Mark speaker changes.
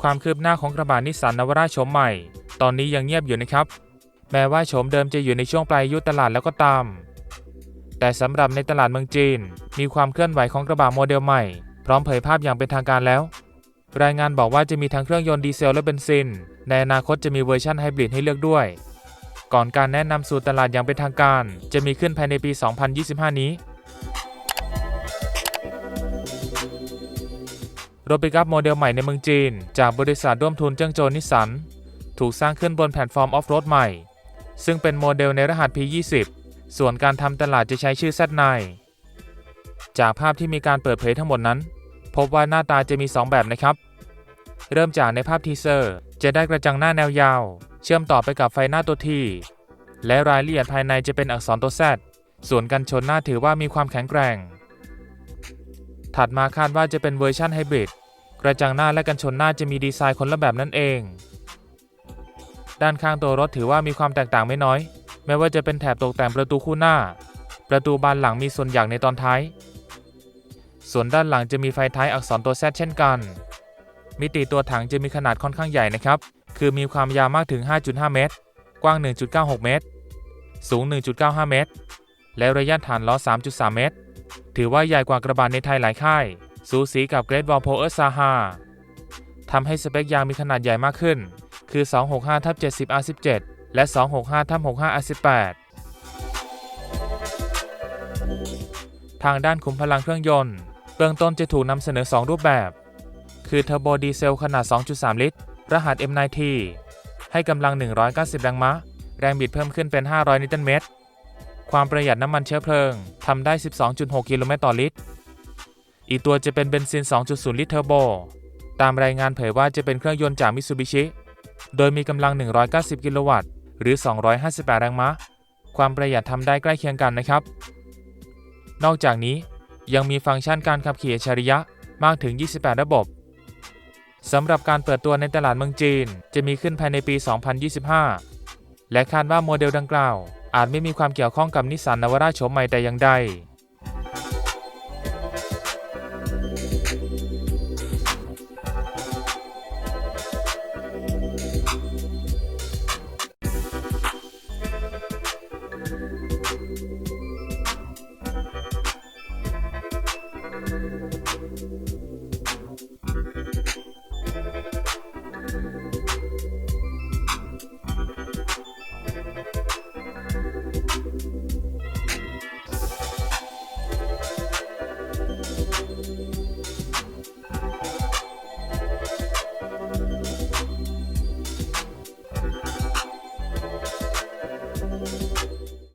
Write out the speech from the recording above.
Speaker 1: ความคืบหน้าของกระบะนิสสันนวร่าโฉมใหม่ ตอนนี้ยังเงียบอยู่นะครับ แม้ว่าโฉมเดิมจะอยู่ในช่วงปลายยุตลาดแล้วก็ตาม แต่สำหรับในตลาดเมืองจีน มีความเคลื่อนไหวของกระบะโมเดลใหม่ พร้อมเผยภาพอย่างเป็นทางการแล้ว รายงานบอกว่าจะมีทั้งเครื่องยนต์ดีเซลและเบนซิน ในอนาคตจะมีเวอร์ชันไฮบริดให้เลือกด้วย ก่อนการแนะนำสู่ตลาดอย่างเป็นทางการ จะมีขึ้นภายในปี 2025 นี้ รถปิกอัพโมเดลใหม่ในเมืองจีน จากบริษัทร่วมทุนเจิ้งโจนิสสัน ถูกสร้างขึ้นบนแพลตฟอร์มออฟโรดใหม่ ซึ่งเป็นโมเดลในรหัส P20 ส่วนการทำตลาดจะใช้ชื่อ Z9 จากภาพที่มีการเปิดเผยทั้งหมดนั้น พบว่าหน้าตาจะมี 2 แบบนะครับ เริ่มจากในภาพทีเซอร์ จะได้กระจังหน้าแนวยาว เชื่อมต่อไปกับไฟหน้าตัวทีและรายละเอียดภายในจะเป็นอักษรตัว Z ส่วนกันชนหน้าถือว่ามีความแข็งแกร่ง ถัดมาคาดว่าจะเป็นเวอร์ชันไฮบริดกระจังหน้าและกันชนหน้าจะมีดีไซน์คนละแบบนั่นเอง ด้านข้างตัวรถถือว่ามีความแตกต่างไม่น้อยไม่ว่าจะเป็นแถบตกแต่งประตูคู่หน้า ประตูบานหลังมีส่วนอย่างในตอนท้าย ส่วนด้านหลังจะมีไฟท้ายอักษรตัว Z เช่นกัน มิติตัวถังจะมีขนาดค่อนข้างใหญ่นะครับ คือมีความยาวมากถึง 5.5 เมตร กว้าง 1.96 เมตร สูง 1.95 เมตร และระยะฐานล้อ 3.3 เมตร ถือว่าใหญ่กว่ากระบะในไทยหลายค่าย สูสีกับ Great Wall Power Saha ทำให้สเปคยางมีขนาดใหญ่มากขึ้น คือ 265ทับ70 R17 และ 265ทับ65 R18 ทางด้านขุมพลังเครื่องยนต์ เบื้องต้นจะถูกนำเสนอ 2 รูปแบบ คือเทอร์โบดีเซลขนาด 2.3 ลิตร รหัส M9T ให้กำลัง 190 แรงม้า แรงบิดเพิ่มขึ้นเป็น 500 นิวตันเมตร ความประหยัดน้ำมันเชื้อเพลิงทำได้ 12.6 กิโลเมตรต่อลิตร อีกตัวจะเป็นเบนซิน 2.0 ลิตรเทอร์โบ ตามรายงานเผยว่าจะเป็นเครื่องยนต์จากมิตซูบิชิ โดยมีกำลัง 190 กิโลวัตต์ หรือ 258 แรงม้า ความประหยัดทำได้ใกล้เคียงกันนะครับ นอกจากนี้ยังมีฟังก์ชันการขับขี่อัจฉริยะมากถึง 28 ระบบ สำหรับการเปิดตัวในตลาดเมืองจีน จะมีขึ้นภายในปี 2025 และคาดว่าโมเดลดังกล่าว อาจไม่มีความเกี่ยวข้องกับนิสสันนวาร่าโฉมใหม่แต่อย่างใด